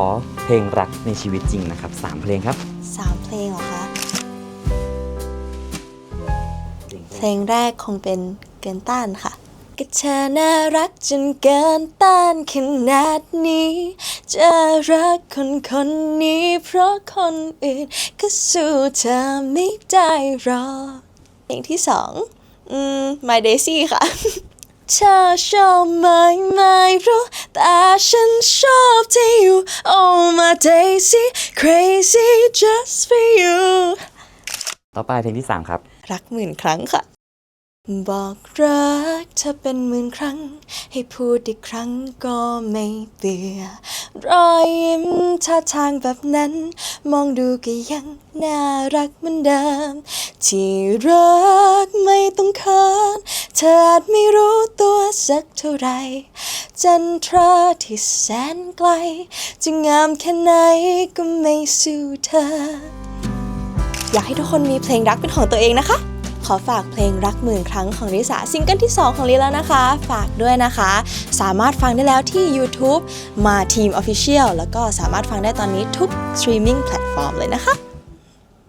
อเพลงรักในชีวิตจริงนะครับสามเพลงครับสามเพลงเหรอคะเพลงแรกคงเป็นเกินต้านค่ะก็เธอน่ารักจนเกินต้านขนาดนี้ จะรักคนคนนี้ เพราะคนอื่นก็สู้เธอไม่ได้หรอกเพลงที่สองอืม My Daisy ค่ะ เธอชอบไหมไม่รู้ แต่ฉันชอบที่อยู่ Oh my Daisy crazy just for you ต่อไปเพลงที่ 3 ครับ รักหมื่นครั้งค่ะ บอกรักเธอเป็นหมื่นครั้ง ให้พูดอีกครั้งก็ไม่เบื่อรอยยิ้มท่าทางแบบนั้น มองดูก็ยังน่ารักเหมือนเดิม ที่รักไม่ต้องเขินเธออาจไม่รู้ตัวสักเท่าไหร จันทราที่แสนไกล จะงามแค่ไหนก็ไม่สู้เธอ อยากให้ทุกคนมีเพลงรักเป็นของตัวเองนะคะ ขอฝากเพลงรักหมื่นครั้งของลิสาซิงเกิลที่ 2 ของลิแล้วนะคะ ฝากด้วยนะคะ สามารถฟังได้แล้วที่ YouTube มาทีม Official แล้วก็สามารถฟังได้ตอนนี้ทุก streaming แพลตฟอร์มเลยนะคะ